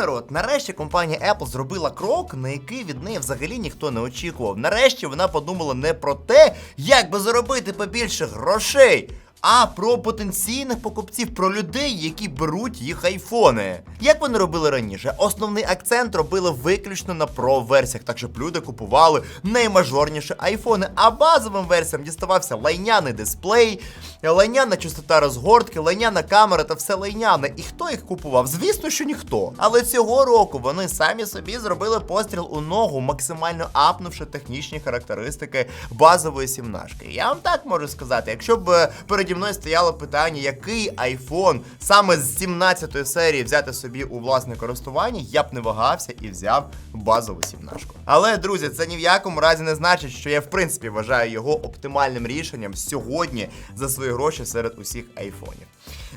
народ, нарешті компанія Apple зробила крок, на який від неї взагалі ніхто не очікував. Нарешті вона подумала не про те, як би заробити побільше грошей. А про потенційних покупців, про людей, які беруть їх айфони. Як вони робили раніше, основний акцент робили виключно на про-версіях, так щоб люди купували наймажорніші айфони, а базовим версіям діставався лайняний дисплей, лайняна частота розгортки, лайняна камера та все лайняне. І хто їх купував? Звісно, що ніхто. Але цього року вони самі собі зробили постріл у ногу, максимально апнувши технічні характеристики базової сімнашки. Я вам так можу сказати, якщо б е, переді мною стояло питання, який айфон саме з 17 серії взяти собі у власне користування, я б не вагався і взяв базову сімнашку. Але друзі, це ні в якому разі не значить, що я в принципі вважаю його оптимальним рішенням сьогодні за свої гроші серед усіх айфонів.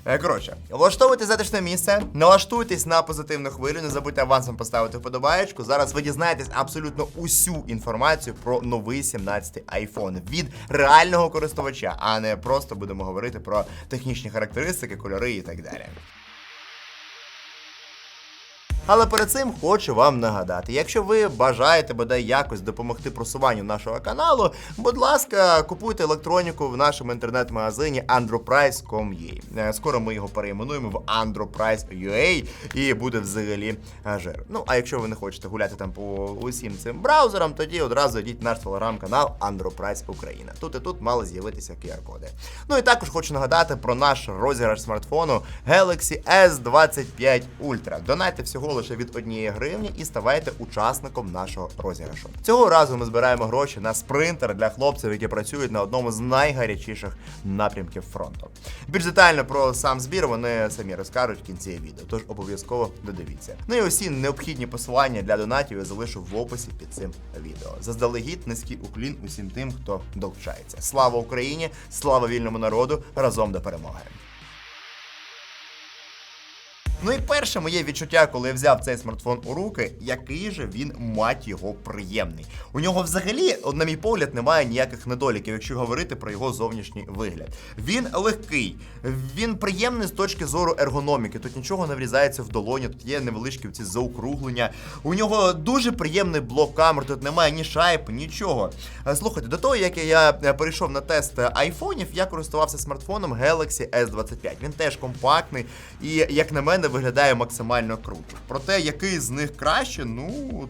Е, Коротше, влаштовуйте затишне місце, налаштуйтесь на позитивну хвилю, не забудьте авансом поставити вподобаєчку. Зараз ви дізнаєтесь абсолютно усю інформацію про новий 17-й iPhone від реального користувача, а не просто будемо говорити про технічні характеристики, кольори і так далі. Але перед цим хочу вам нагадати: якщо ви бажаєте бодай якось допомогти просуванню нашого каналу, будь ласка, купуйте електроніку в нашому інтернет-магазині androprice.com.ua. Е, Скоро ми його перейменуємо в androprice.ua і буде взагалі е, жир. Ну а якщо ви не хочете гуляти там по усім цим браузерам, тоді одразу йдіть в наш телеграм-канал Androprice Україна. Тут і тут мали з'явитися QR-коди. Ну і також хочу нагадати про наш розіграш смартфону Galaxy S25 Ultra. Донайте всього лише від однієї гривні і ставайте учасником нашого розіграшу. Цього разу ми збираємо гроші на спринтер для хлопців, які працюють на одному з найгарячіших напрямків фронту. Більш детально про сам збір вони самі розкажуть в кінці відео, тож обов'язково додивіться. Ну і усі необхідні посилання для донатів я залишу в описі під цим відео. Заздалегідь низький уклін усім тим, хто долучається. Слава Україні! Слава вільному народу! Разом до перемоги! Ну і перше моє відчуття, коли я взяв цей смартфон у руки, який же він мать його приємний. У нього взагалі, на мій погляд, немає ніяких недоліків, якщо говорити про його зовнішній вигляд. Він легкий, він приємний з точки зору ергономіки. Тут нічого не врізається в долоні, тут є невеличкі ці заокруглення. У нього дуже приємний блок камер, тут немає ні шайб, нічого. Е, Слухайте, до того, як я е, перейшов на тест айфонів, я користувався смартфоном Galaxy S25. Він теж компактний і, як на мене, виглядає максимально круто. Проте, який з них краще, ну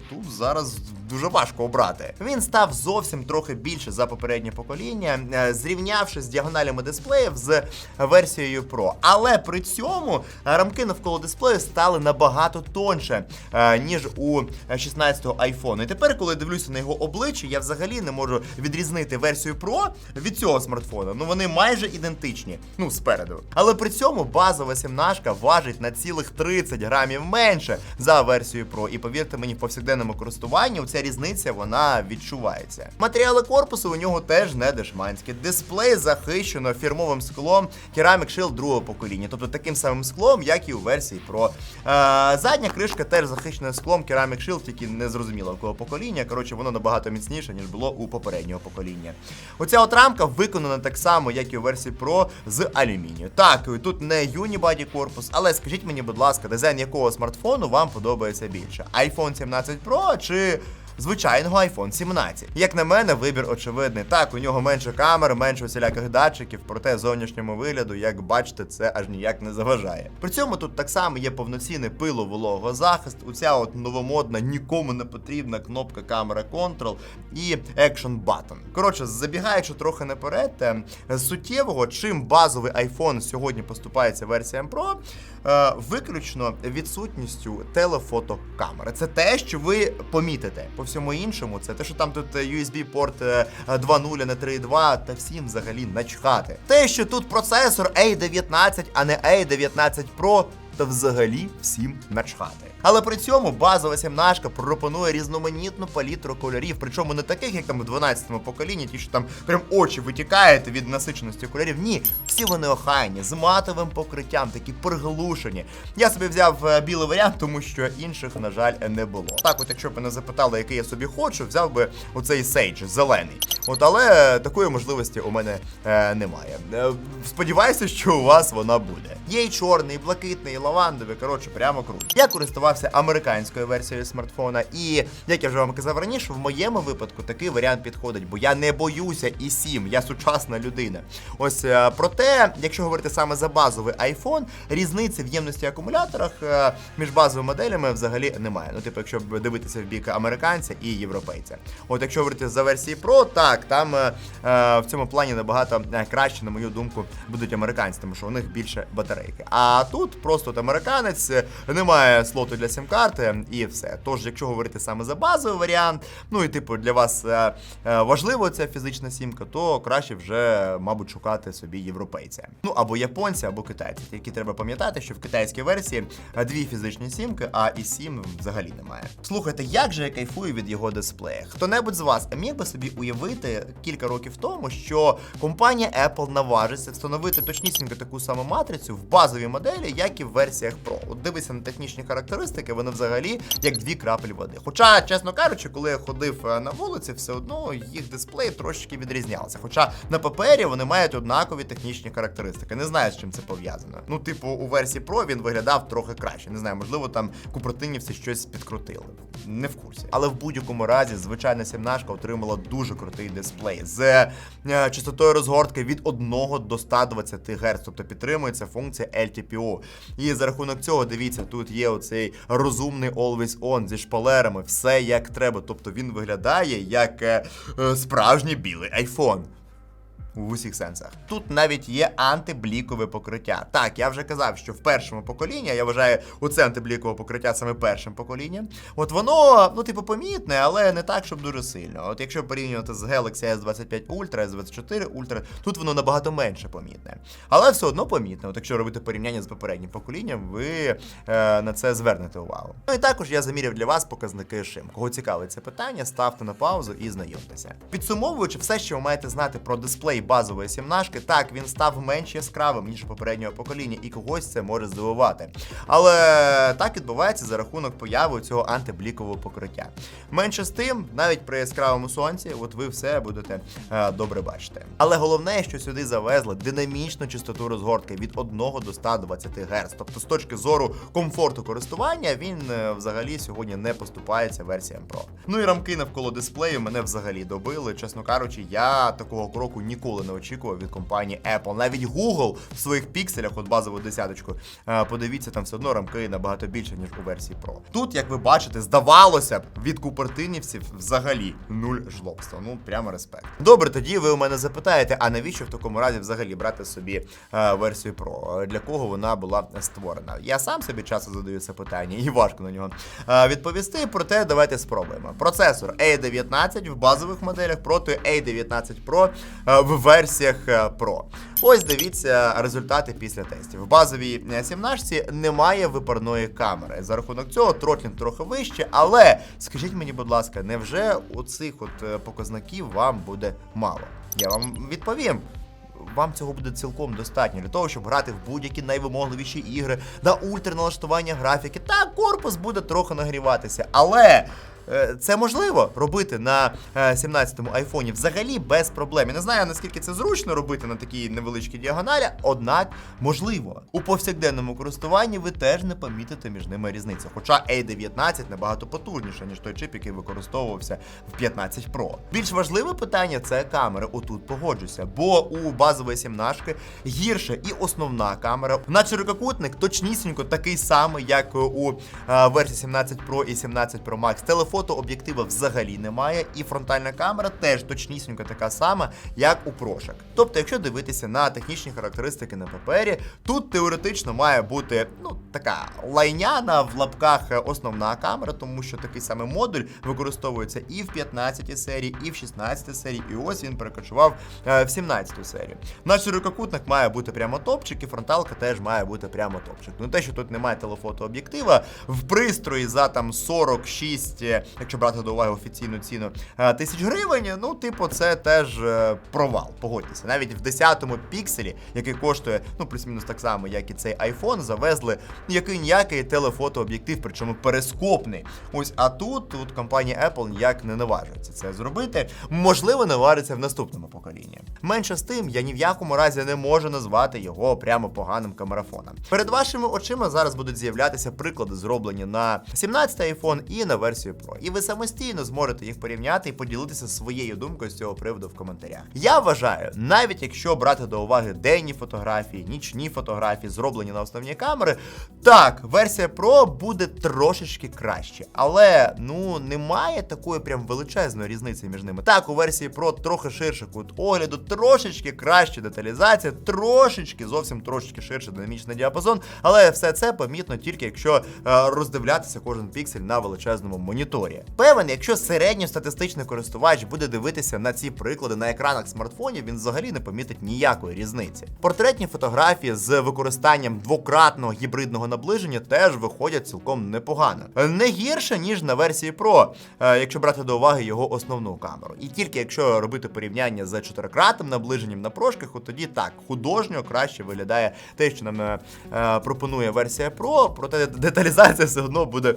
тут зараз дуже важко обрати. Він став зовсім трохи більше за попереднє покоління, е, зрівнявши з діагоналями дисплеїв з версією Pro. Але при цьому рамки навколо дисплею стали набагато тоньше, е, ніж у 16-го iPhone. І тепер, коли дивлюся на його обличчя, я взагалі не можу відрізнити версію Pro від цього смартфона. Ну вони майже ідентичні. Ну, спереду. Але при цьому базова сімнашка важить на цілих 30 грамів менше за версію Pro. І повірте мені, в повсякденному користуванні ця різниця вона відчувається. Матеріали корпусу у нього теж не дешманські. Дисплей захищено фірмовим склом Ceramic Shield другого покоління, тобто таким самим склом, як і у версії Pro. Е, задня кришка теж захищена склом Ceramic Shield, тільки не зрозуміло якого покоління. Коротше, воно набагато міцніше, ніж було у попереднього покоління. Оця от рамка виконана так само, як і у версії Pro з алюмінію. Так, тут не Unibody корпус, але скажіть мені, будь ласка, дизайн якого смартфону вам подобається більше? iPhone 17 Pro чи звичайного iPhone 17. Як на мене, вибір очевидний. Так, у нього менше камер, менше усіляких датчиків, проте зовнішньому вигляду, як бачите, це аж ніяк не заважає. При цьому тут так само є повноцінний пиловологозахист, оця от новомодна, нікому не потрібна кнопка камера Control і Action Button. Коротше, забігаючи трохи наперед, е, суттєвого, чим базовий iPhone сьогодні поступається версіям Pro, е, виключно відсутністю телефотокамери. Це те, що ви помітите. По всьому іншому, це те, що там тут USB-порт 2.0 на 3.2, та всім взагалі начхати. Те, що тут процесор A19, а не A19 Pro, та взагалі всім начхати. Але при цьому базова сімнашка пропонує різноманітну палітру кольорів, причому не таких, як там в 12-му поколінні, ті, що там прям очі витікають від насиченості кольорів. Ні, всі вони охайні, з матовим покриттям, такі приглушені. Я собі взяв е, білий варіант, тому що інших, на жаль, не було. Так, от, якщо б мене запитали, який я собі хочу, взяв би оцей сейдж зелений. От, але такої можливості у мене е, немає. Е, сподіваюся, що у вас вона буде. Є і чорний, і блакитний, і лавандові. Коротше, прямо круто. Я користувався американською версією смартфона, і як я вже вам казав раніше, в моєму випадку такий варіант підходить, бо я не боюся і 7, я сучасна людина. Ось е, проте, якщо говорити саме за базовий iPhone, різниці в ємності акумуляторах е, між базовими моделями взагалі немає. Ну, типу, якщо дивитися в бік американця і європейця. От якщо говорити за версії Pro, так там е, в цьому плані набагато краще, на мою думку, будуть американці, тому що у них більше батарейки. А тут просто от американець, е, немає слоту для сім-карти і все. Тож, якщо говорити саме за базовий варіант, ну і типу для вас е, е, важливо ця фізична сімка, то краще вже, мабуть, шукати собі європейця. Ну або японця, або китайця. Тільки треба пам'ятати, що в китайській версії дві фізичні сімки, а і сім взагалі немає. Слухайте, як же я кайфую від його дисплея? Хто-небудь з вас міг би собі уявити кілька років тому, що компанія Apple наважиться встановити точнісінько таку саму матрицю в базовій моделі, як і в версіях Pro. От дивися на технічні характеристики, вони взагалі як дві краплі води. Хоча, чесно кажучи, коли я ходив е, на вулиці, все одно їх дисплей трошки відрізнялися. Хоча на папері вони мають однакові технічні характеристики. Не знаю, з чим це пов'язано. Ну, типу, у версії Pro він виглядав трохи краще. Не знаю, можливо, там купротинівці щось підкрутили. Не в курсі. Але в будь-якому разі, звичайна сімнашка отримала дуже крутий дисплей з е, частотою розгортки від 1 до 120 Гц, тобто підтримується функція LTPO. І за рахунок цього, дивіться, тут є оцей розумний Always On зі шпалерами, все як треба. Тобто він виглядає як е, е, справжній білий iPhone. В усіх сенсах. Тут навіть є антиблікове покриття. Так, я вже казав, що в першому поколінні, я вважаю, оце антиблікове покриття саме першим поколінням. От воно, ну, типу, помітне, але не так, щоб дуже сильно. От якщо порівнювати з Galaxy S25 Ultra, S24 Ultra, тут воно набагато менше помітне. Але все одно помітне. От якщо робити порівняння з попереднім поколінням, ви е, на це звернете увагу. Ну і також я заміряв для вас показники шим. Кого цікавить це питання, ставте на паузу і знайомтеся. Підсумовуючи все, що ви маєте знати про дисплей базової сімнашки, так він став менш яскравим ніж попереднього покоління, і когось це може здивувати. Але так відбувається за рахунок появи цього антиблікового покриття. Менше з тим, навіть при яскравому сонці, от ви все будете е, добре бачити. Але головне, що сюди завезли динамічну частоту розгортки від 1 до 120 Гц. Тобто, з точки зору комфорту користування, він е, взагалі сьогодні не поступається версіям Pro. Ну і рамки навколо дисплею мене взагалі добили. Чесно кажучи, я такого кроку ніколи не очікував від компанії Apple. Навіть Google в своїх пікселях, от базову десяточку, е, подивіться, там все одно рамки набагато більше, ніж у версії Pro. Тут, як ви бачите, здавалося б, від купертинівців взагалі нуль жлобства. Ну, прямо респект. Добре, тоді ви у мене запитаєте, а навіщо в такому разі взагалі брати собі е, версію Pro? Для кого вона була створена? Я сам собі часто задаю це питання, і важко на нього е, відповісти. Проте давайте спробуємо. Процесор A19 в базових моделях проти A19 Pro в версіях е, Pro. Ось дивіться результати після тестів. В базовій е, 17 немає випарної камери. За рахунок цього тротлінг трохи вище, але скажіть мені, будь ласка, невже у цих от е, показників вам буде мало? Я вам відповім. Вам цього буде цілком достатньо для того, щоб грати в будь-які найвимогливіші ігри на ультраналаштування графіки. Так, корпус буде трохи нагріватися, але. Е, Це можливо робити на е, 17-му айфоні взагалі без проблем. Я не знаю наскільки це зручно робити на такій невеличкій діагоналі, однак можливо. У повсякденному користуванні ви теж не помітите між ними різницю. Хоча A19 набагато потужніше, ніж той чип, який використовувався в 15 Pro. Більш важливе питання це камери. Отут погоджуся, бо у базової 17 гірше і основна камера. На ширококутник точнісінько такий самий, як у е, версії 17 Pro і 17 Pro Max. Телефото об'єктива взагалі немає, і фронтальна камера теж точнісінько така сама, як у прошек. Тобто, якщо дивитися на технічні характеристики на папері, тут теоретично має бути ну така лайняна в лапках е, основна камера, тому що такий самий модуль використовується і в 15 серії, і в 16 серії, і ось він перекочував е, в 17 серію. На ширококутник має бути прямо топчик, і фронталка теж має бути прямо топчик. Ну те, що тут немає телефото об'єктива, в пристрої за там 46 якщо брати до уваги офіційну ціну е, тисяч гривень, ну, типу, це теж е, провал. Погодьтеся. Навіть в 10-му пікселі, який коштує ну плюс-мінус так само, як і цей iPhone, завезли який ніякий телефотооб'єктив, причому перископний. Ось а тут, тут компанія Apple ніяк не наважується це зробити. Можливо, навариться в наступному поколінні. Менше з тим, я ні в якому разі не можу назвати його прямо поганим камерафоном. Перед вашими очима зараз будуть з'являтися приклади, зроблені на 17 iPhone і на версію Pro. І ви самостійно зможете їх порівняти і поділитися своєю думкою з цього приводу в коментарях. Я вважаю, навіть якщо брати до уваги денні фотографії, нічні фотографії, зроблені на основні камери, так, версія Pro буде трошечки краще, але ну немає такої прям величезної різниці між ними. Так, у версії Pro трохи ширше кут огляду, трошечки краще деталізація, трошечки, зовсім трошечки ширше динамічний діапазон, але все це помітно тільки якщо е, роздивлятися кожен піксель на величезному моніторі. Певен, якщо середньостатистичний користувач буде дивитися на ці приклади на екранах смартфонів, він взагалі не помітить ніякої різниці. Портретні фотографії з використанням двократного гібридного наближення теж виходять цілком непогано. Не гірше, ніж на версії Pro, е, якщо брати до уваги його основну камеру. І тільки якщо робити порівняння з чотирикратним наближенням на прошках, от тоді так, художньо краще виглядає те, що нам е, е, пропонує версія Pro, проте деталізація все одно буде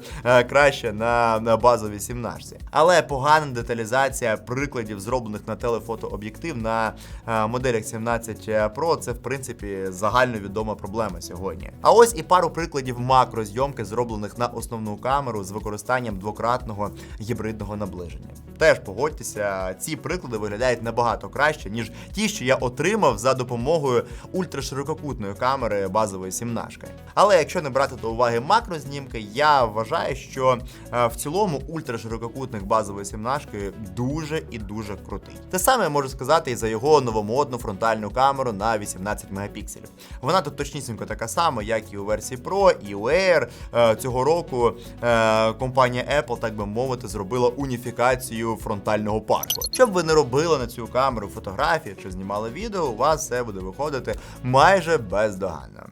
краще на, на базовій 17. Але погана деталізація прикладів, зроблених на телефотооб'єктив на е, моделях 17 Pro, це в принципі загальновідома проблема сьогодні. А ось і пару прикладів макрозйомки, зроблених на основну камеру з використанням двократного гібридного наближення. Теж погодьтеся, ці приклади виглядають набагато краще, ніж ті, що я отримав за допомогою ультраширококутної камери базової 17. Але якщо не брати до уваги макрознімки, я вважаю, що е, в цілому ультраширококутник базової 17 дуже і дуже крутий. Те саме я можу сказати і за його новомодну фронтальну камеру на 18 мегапікселів. Вона тут точнісінько така сама, як і у версії Pro, і у Air. Е, Цього року е, компанія Apple, так би мовити, зробила уніфікацію фронтального парку. Щоб ви не робили на цю камеру фотографії чи знімали відео, у вас все буде виходити майже бездоганно.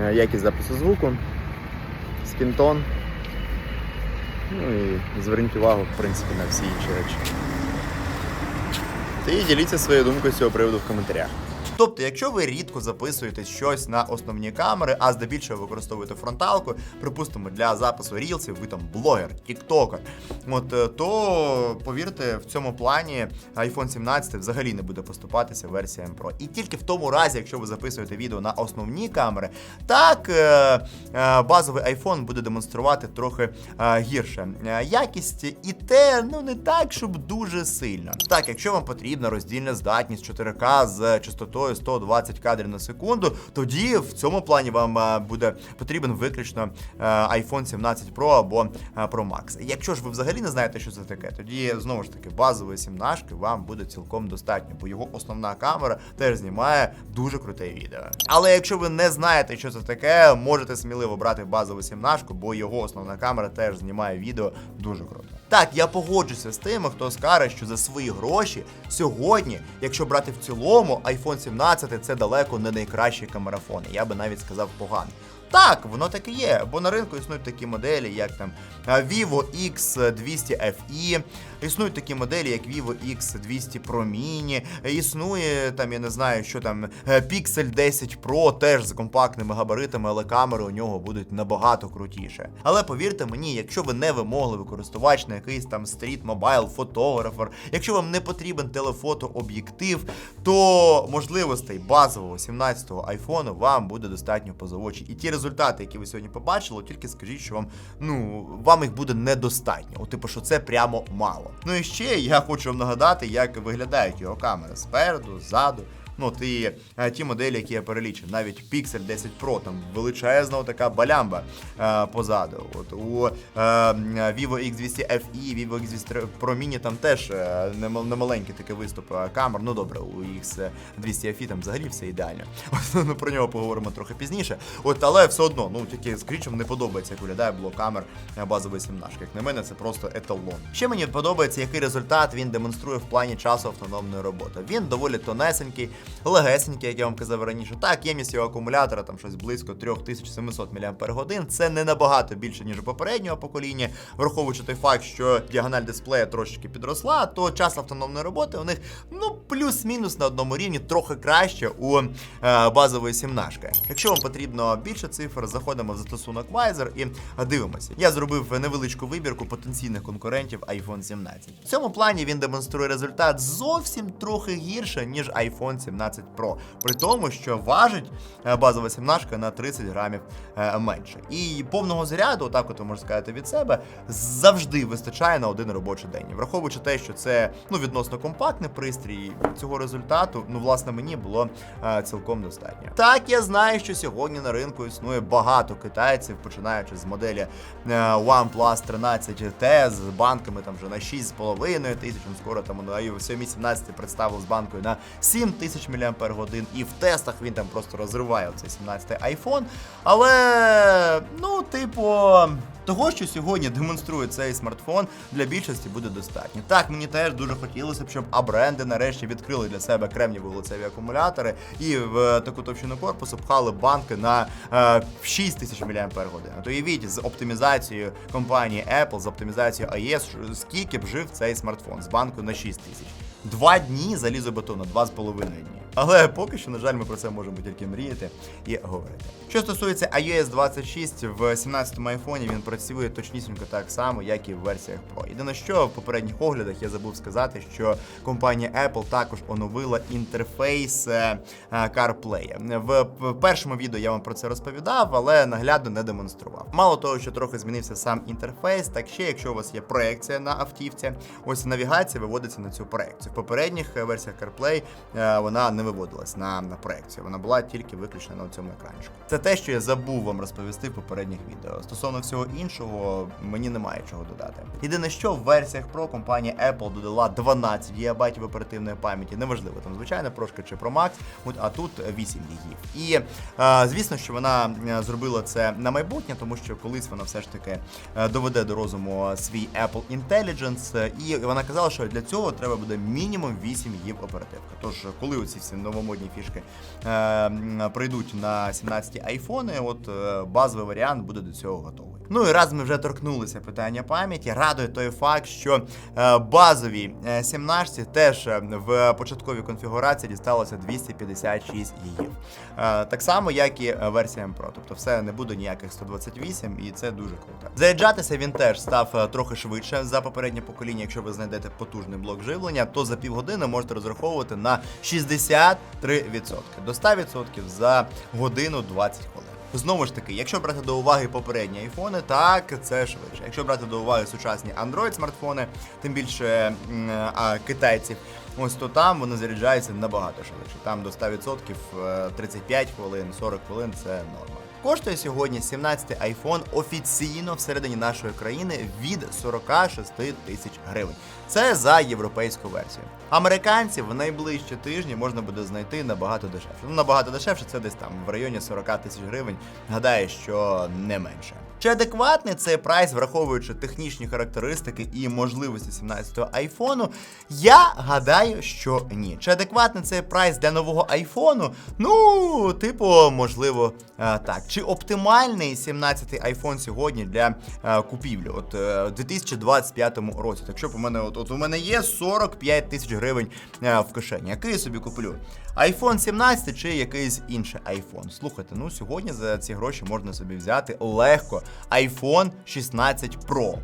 Е, якість запису звуку, спінтон. Ну і зверніть увагу, в принципі, на всі інші речі. І діліться своєю думкою з цього приводу в коментарях. Тобто, якщо ви рідко записуєте щось на основні камери, а здебільшого використовуєте фронталку, припустимо, для запису рілсів, ви там блогер, тіктокер, от е, то повірте, в цьому плані iPhone 17 взагалі не буде поступатися версіям Pro. І тільки в тому разі, якщо ви записуєте відео на основні камери, так е, е, базовий iPhone буде демонструвати трохи гірше якість, і те ну не так, щоб дуже сильно. Так, якщо вам потрібна роздільна здатність 4К з частотою 120 кадрів на секунду, тоді в цьому плані вам е, буде потрібен виключно е, iPhone 17 Pro або е, Pro Max. Якщо ж ви взагалі не знаєте, що це таке, тоді знову ж таки базової 17 вам буде цілком достатньо, бо його основна камера теж знімає дуже круте відео. Але якщо ви не знаєте, що це таке, можете сміливо брати базову 17, бо його основна камера теж знімає відео дуже круто. Так, я погоджуся з тими, хто скаже, що за свої гроші сьогодні, якщо брати в цілому, iPhone 17 це далеко не найкращий камерафон. Я би навіть сказав поганий. Так, воно так і є, бо на ринку існують такі моделі, як там Vivo X200 FE, існують такі моделі, як Vivo X200 Pro Mini, існує там, я не знаю, що там е, Pixel 10 Pro теж з компактними габаритами, але камери у нього будуть набагато крутіше. Але повірте мені, якщо ви не вимогливий користувач на якийсь там стріт мобайл фотографер, якщо вам не потрібен телефотооб'єктив, то можливостей базового 17-го айфону вам буде достатньо позавочі. І ті результати, які ви сьогодні побачили, тільки скажіть, що вам ну вам їх буде недостатньо. О, типу, що це прямо мало. Ну і ще я хочу вам нагадати, як виглядають його камери спереду, ззаду. Ну, от і е, ті моделі, які я перелічив, навіть Pixel 10 Pro, там величезна така балямба е, позаду. От у е, Vivo X200 FE, Vivo X200 Pro Mini там теж немаленький такий виступ камер. Ну добре, у X200 FE там взагалі все ідеально. От, ну, про нього поговоримо трохи пізніше. От, але все одно, ну тільки що не подобається, як виглядає блок камер базової 17. Як на мене, це просто еталон. Ще мені подобається, який результат він демонструє в плані часу автономної роботи. Він доволі тонесенький, легесенький, як я вам казав раніше. Так, ємність його акумулятора там щось близько 3700 мАч. Це не набагато більше, ніж у попереднього покоління, враховуючи той факт, що діагональ дисплея трошечки підросла, то час автономної роботи у них ну плюс-мінус на одному рівні, трохи краще у е, базової 17. Якщо вам потрібно більше цифр, заходимо в застосунок Wiser і дивимося. Я зробив невеличку вибірку потенційних конкурентів iPhone 17. В цьому плані він демонструє результат зовсім трохи гірше, ніж iPhone 17 Pro, при тому, що важить е, базова 17 на 30 грамів е, менше. І повного заряду, отак от можете сказати від себе, завжди вистачає на один робочий день. Враховуючи те, що це ну відносно компактний пристрій, цього результату, ну власне мені було е, цілком достатньо. Так, я знаю, що сьогодні на ринку існує багато китайців, починаючи з моделі OnePlus 13T з банками там вже на 6,5 тисяч. ну, Скоро там на Xiaomi 17 представив з банкою на 7 тисяч мАч, і в тестах він там просто розриває цей 17-й iPhone. Але, ну, типу. Того, що сьогодні демонструє цей смартфон, для більшості буде достатньо. Так, мені теж дуже хотілося б, щоб А-бренди нарешті відкрили для себе кремніві лицеві акумулятори і в е, таку товщину корпусу пхали банки на е, 6 тисяч мАч. То уявіть, з оптимізацією компанії Apple, з оптимізацією iOS, скільки б жив цей смартфон з банкою на 6 тисяч. Два дні залізобетону, два з половиною дні. Але поки що, на жаль, ми про це можемо тільки мріяти і говорити. Що стосується iOS 26, в 17-му айфоні він працює точнісінько так само, як і в версіях Pro. Єдине, що в попередніх оглядах я забув сказати, що компанія Apple також оновила інтерфейс е, е, CarPlay. В першому відео я вам про це розповідав, але наглядно не демонстрував. Мало того, що трохи змінився сам інтерфейс, так ще якщо у вас є проекція на автівці, ось навігація виводиться на цю проекцію. В попередніх версіях CarPlay е, вона не виводилась на, на проекцію, вона була тільки виключена на цьому екранчику. Це те, що я забув вам розповісти в попередніх відео. Стосовно всього іншого, мені немає чого додати. Єдине, що в версіях Pro компанія Apple додала 12 ГБ оперативної пам'яті. Неважливо, там звичайно прошка чи Pro Max, а тут 8 ГБ. І е, звісно, що вона е, зробила це на майбутнє, тому що колись вона все ж таки е, доведе до розуму свій Apple Intelligence, і вона казала, що для цього треба буде мінімум 8 ГБ оперативка. Тож, коли оці всі новомодні фішки е, прийдуть на 17 айфони, от е, базовий варіант буде до цього готовий. Ну і раз ми вже торкнулися питання пам'яті, радує той факт, що е, базові е, 17 теж в початковій конфігурації дісталося 256 ГБ. Е, так само, як і версіям Pro. Тобто все не буде ніяких 128, і це дуже круто. Заряджатися він теж став трохи швидше за попереднє покоління. Якщо ви знайдете потужний блок живлення, то за півгодини можете розраховувати на 63% до 100% за годину 20 хвилин. Знову ж таки, якщо брати до уваги попередні айфони, так це швидше. Якщо брати до уваги сучасні Android смартфони, тим більше а, китайців, ось то там вони заряджаються набагато швидше. Там до 100% е, 35 хвилин, 40 хвилин це норма. Коштує сьогодні 17 iPhone офіційно всередині нашої країни від 46 тисяч гривень. Це за європейську версію. Американців в найближчі тижні можна буде знайти набагато дешевше. Ну набагато дешевше це десь там в районі 40 тисяч гривень. Гадаю, що не менше. Чи адекватний цей прайс, враховуючи технічні характеристики і можливості 17-го айфону? Я гадаю, що ні. Чи адекватний цей прайс для нового айфону? Ну, типу, можливо, е, так. Чи оптимальний 17-й айфон сьогодні для е, купівлі? От е, в 2025 році. Так що у мене, от, от у мене є 45 тисяч гривень е, в кишені. Який я собі куплю? iPhone 17 чи якийсь інший iPhone? Слухайте, ну сьогодні за ці гроші можна собі взяти легко iPhone 16 Pro.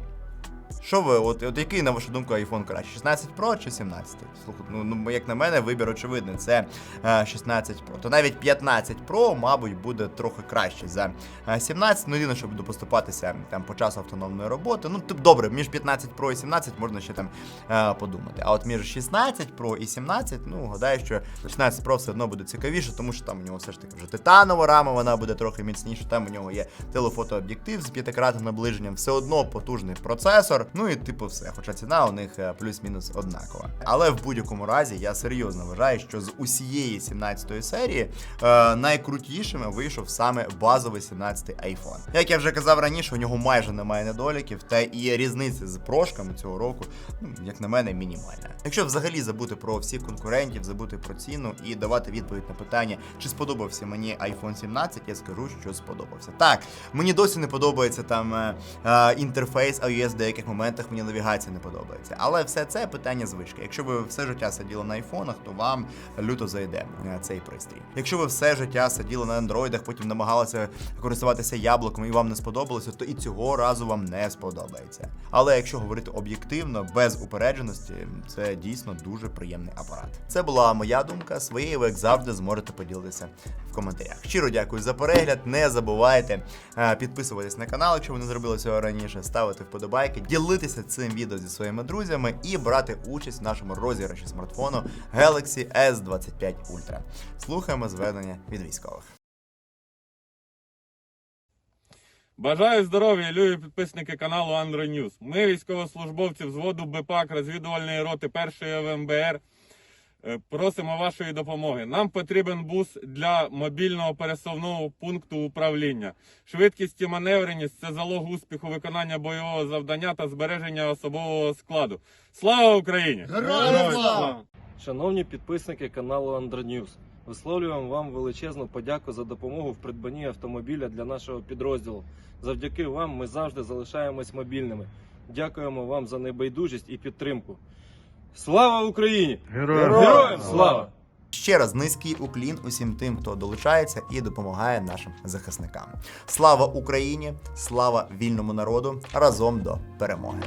Що ви, от, от який, на вашу думку, iPhone краще? 16 Pro чи 17? Слухайте, ну, ну як на мене, вибір очевидний, це е, 16 Pro. То навіть 15 Pro, мабуть, буде трохи краще за е, 17. Ну, єдине, що буду поступатися там по часу автономної роботи. Ну, тип, добре, між 15 Pro і 17 можна ще там е, подумати. А от між 16 Pro і 17, ну, гадаю, що 16 Pro все одно буде цікавіше, тому що там у нього все ж таки вже титанова рама, вона буде трохи міцніше. Там у нього є телефотооб'єктив з п'ятикратним наближенням, все одно потужний процесор. Акумулятор. Ну і типу все. Хоча ціна у них е, плюс-мінус однакова. Але в будь-якому разі я серйозно вважаю, що з усієї 17-ї серії е, найкрутішими вийшов саме базовий 17-й iPhone. Як я вже казав раніше, у нього майже немає недоліків, та і різниця з прошками цього року, ну, як на мене, мінімальна. Якщо взагалі забути про всіх конкурентів, забути про ціну і давати відповідь на питання, чи сподобався мені iPhone 17, я скажу, що сподобався. Так, мені досі не подобається там е, е, інтерфейс iOS в деяких моментах, мені навігація не подобається. Але все це питання звички. Якщо ви все життя сиділи на айфонах, то вам люто зайде е, цей пристрій. Якщо ви все життя сиділи на андроїдах, потім намагалися користуватися яблуком і вам не сподобалося, то і цього разу вам не сподобається. Але якщо говорити об'єктивно, без упередженості, це дійсно дуже приємний апарат. Це була моя думка. Своєю ви як завжди зможете поділитися в коментарях. Щиро дякую за перегляд. Не забувайте е, підписуватись на канал, якщо ви не зробили цього раніше, ставити вподобайки, ділитися цим відео зі своїми друзями і брати участь в нашому розіграші смартфону Galaxy S25 Ultra. Слухаємо зведення від військових. Бажаю здоров'я, любі підписники каналу Android News. Ми, військовослужбовці взводу БПАК розвідувальної роти 1 ВМБР, просимо вашої допомоги. Нам потрібен бус для мобільного пересувного пункту управління. Швидкість і маневреність це залог успіху виконання бойового завдання та збереження особового складу. Слава Україні! Героям слава! Шановні підписники каналу Андронюс, висловлюємо вам величезну подяку за допомогу в придбанні автомобіля для нашого підрозділу. Завдяки вам ми завжди залишаємось мобільними. Дякуємо вам за небайдужість і підтримку. Слава Україні! Героям слава! Ще раз низький уклін усім тим, хто долучається і допомагає нашим захисникам. Слава Україні! Слава вільному народу! Разом до перемоги!